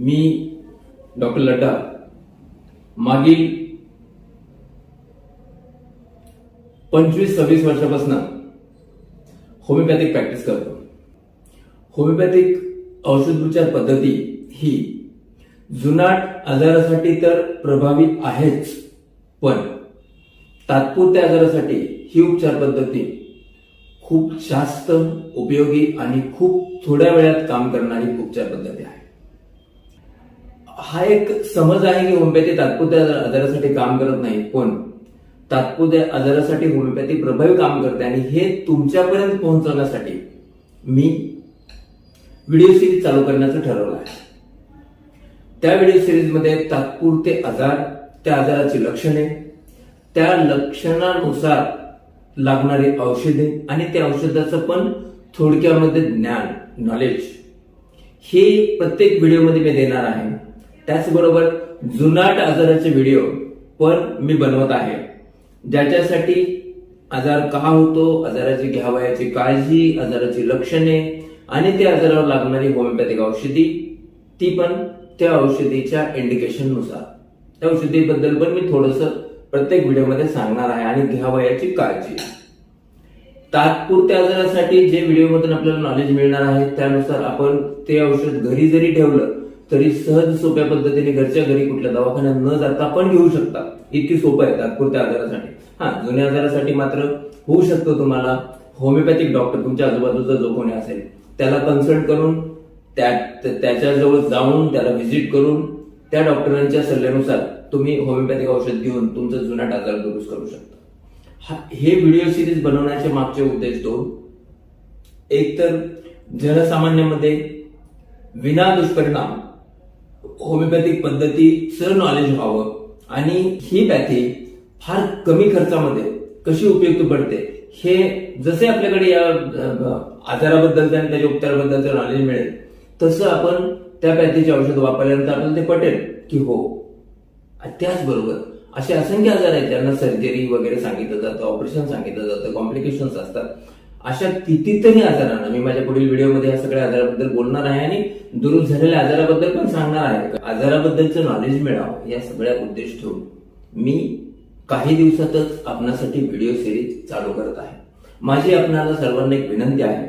मी doctor Ladda. मागील पंचवीस सव्वीस वर्षापासून होमिओपॅथिक प्रॅक्टिस करतो. होमिओपॅथिक औषधोपचार पद्धती ही जुनाट आजारासाठी तर प्रभावी आहेच पण तात्पुरत्या आजारासाठी ही उपचार पद्धती खूप जास्त उपयोगी आणि खूप थोड्या वेळात काम करणारी उपचार पद्धती आहे. हा एक समज आहे की होमिओपॅथी तात्पुरत्या आजारासाठी काम करत नाही पण तात्पुरत्या आजारासाठी होमिओपॅथी प्रभावी काम करते आणि हे तुमच्यापर्यंत पोहोचवण्यासाठी मी व्हिडिओ सिरीज चालू करण्याचं ठरवलं आहे. त्या व्हिडिओ सिरीजमध्ये तात्पुरते आजार त्या आजाराची लक्षणे त्या लक्षणानुसार लागणारी औषधे आणि त्या औषधाचं पण थोडक्यामध्ये ज्ञान नॉलेज हे प्रत्येक व्हिडिओमध्ये मी देणार आहे. त्याचबरोबर जुनाट आजाराचे व्हिडिओ पण मी बनवत आहे. ज्याच्यासाठी आजार का होतो आजाराची घ्यावयाची काळजी आजाराची लक्षणे आणि त्या आजारावर लागणारी होमिओपॅथिक औषधी ती पण त्या औषधीच्या इंडिकेशननुसार. त्या औषधीबद्दल पण मी थोडस प्रत्येक व्हिडिओमध्ये सांगणार आहे आणि घ्यावयाची काळजी. तात्पुरत्या आजारासाठी जे व्हिडिओमधून आपल्याला नॉलेज मिळणार आहे त्यानुसार आपण ते औषध घरी जरी ठेवलं तरी सहज सोप्या पद्धतीने घरच्या घरी कुठल्या दवाखान्यात न जाता पण घेऊ शकता. इतकी सोपं आहे तात्पुरत्या आजारासाठी. हा जुन्या आजारासाठी मात्र होऊ शकतो तुम्हाला होमिओपॅथिक डॉक्टर तुमच्या आजूबाजूचा जो कोणी असेल त्याला कन्सल्ट करून त्या त्याच्याजवळ जाऊन त्याला व्हिजिट करून त्या डॉक्टरांच्या सल्ल्यानुसार तुम्ही होमिओपॅथिक औषध घेऊन तुमचा जुनाट आजार दुरुस्त करू शकता. हा हे व्हिडिओ सिरीज बनवण्याचे मागचे उद्देश दोन. एक तर जनसामान्यामध्ये विना दुष्परिणाम होमिओपॅथिक पद्धती सर नॉलेज व्हावं. आणि ही पॅथी फार कमी खर्चामध्ये कशी उपयुक्त पडते हे जसे आपल्याकडे या आजाराबद्दलचं आणि त्याच्या उपचाराबद्दलचं नॉलेज मिळेल तसं आपण त्या पॅथीचे औषध वापरल्यानंतर आपल्याला ते पटेल की हो त्याचबरोबर असे असंख्य आजार आहेत ज्यांना सर्जरी वगैरे सांगितलं जातं ऑपरेशन सांगितलं जातं कॉम्प्लिकेशन्स असतात. अशा कितीतरी आजारांना. मी माझ्या पुढील व्हिडिओमध्ये या सगळ्या आजाराबद्दल बोलणार आहे आणि दुरुस्त झालेल्या आजाराबद्दल पण सांगणार आहे. आजाराबद्दलचं नॉलेज मिळावं या सगळ्या उद्देश ठेवून मी काही दिवसातच आपणासाठी व्हिडिओ सिरीज चालू करत आहे. माझी आपणाला सर्वांना एक विनंती आहे.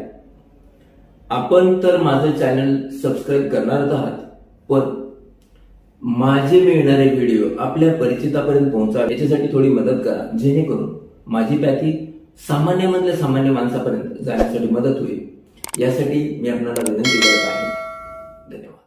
आपण तर माझं चॅनल सबस्क्राईब करणारच आहात पण माझे मिळणारे व्हिडिओ आपल्या परिचितापर्यंत पोहोचा याच्यासाठी थोडी मदत करा. जेणेकरून माझी पॅथी सामान्यामधल्या सामान्य माणसापर्यंत जाण्यासाठी मदत होईल. यासाठी मी आपल्याला विनंती करत आहे. धन्यवाद.